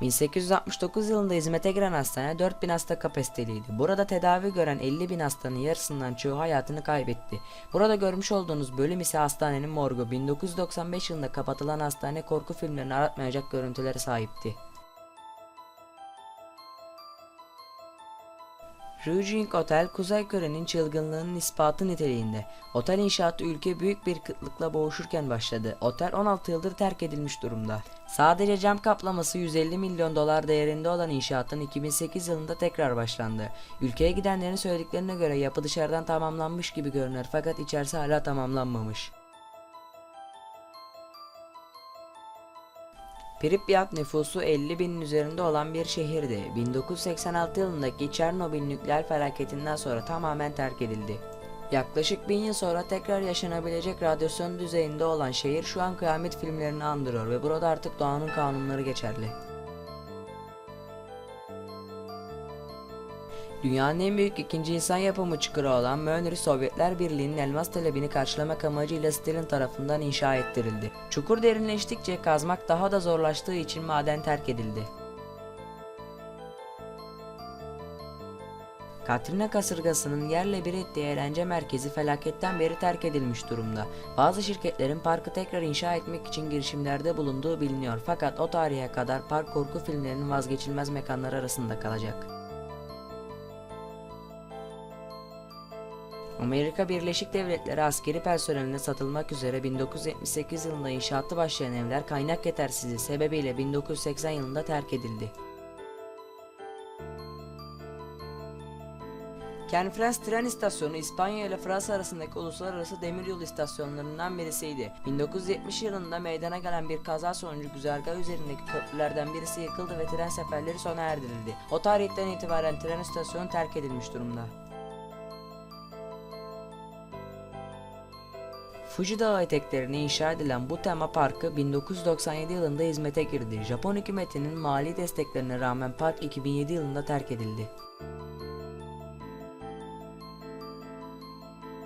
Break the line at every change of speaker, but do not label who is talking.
1869 yılında hizmete giren hastane 4000 hasta kapasiteliydi. Burada tedavi gören 50 bin hastanın yarısından çoğu hayatını kaybetti. Burada görmüş olduğunuz bölüm ise hastanenin morgu. 1995 yılında kapatılan hastane korku filmlerini aratmayacak görüntülere sahipti. Rujing Otel, Kuzey Kore'nin çılgınlığının ispatı niteliğinde. Otel inşaatı ülke büyük bir kıtlıkla boğuşurken başladı. Otel 16 yıldır terk edilmiş durumda. Sadece cam kaplaması 150 milyon dolar değerinde olan inşaatın 2008 yılında tekrar başlandı. Ülkeye gidenlerin söylediklerine göre yapı dışarıdan tamamlanmış gibi görünür fakat içerisi hala tamamlanmamış. Pripyat nüfusu 50 binin üzerinde olan bir şehirdi. 1986 yılındaki Çernobil nükleer felaketinden sonra tamamen terk edildi. Yaklaşık bin yıl sonra tekrar yaşanabilecek radyasyon düzeyinde olan şehir şu an kıyamet filmlerini andırıyor ve burada artık doğanın kanunları geçerli. Dünyanın en büyük ikinci insan yapımı çukuru olan Mönri Sovyetler Birliği'nin elmas talebini karşılamak amacıyla Stalin tarafından inşa ettirildi. Çukur derinleştikçe kazmak daha da zorlaştığı için maden terk edildi. Katrina kasırgasının yerle bir ettiği eğlence merkezi felaketten beri terk edilmiş durumda. Bazı şirketlerin parkı tekrar inşa etmek için girişimlerde bulunduğu biliniyor fakat o tarihe kadar park korku filmlerinin vazgeçilmez mekanları arasında kalacak. Amerika Birleşik Devletleri askeri personeline satılmak üzere 1978 yılında inşaatı başlayan evler kaynak yetersizliği sebebiyle 1980 yılında terk edildi. Canfrance tren istasyonu İspanya ile Fransa arasındaki uluslararası demiryolu istasyonlarından birisiydi. 1970 yılında meydana gelen bir kaza sonucu güzergah üzerindeki köprülerden birisi yıkıldı ve tren seferleri sona erdirildi. O tarihten itibaren tren istasyonu terk edilmiş durumda. Fuji Dağı eteklerine inşa edilen bu tema parkı 1997 yılında hizmete girdi. Japon hükümetinin mali desteklerine rağmen park 2007 yılında terk edildi.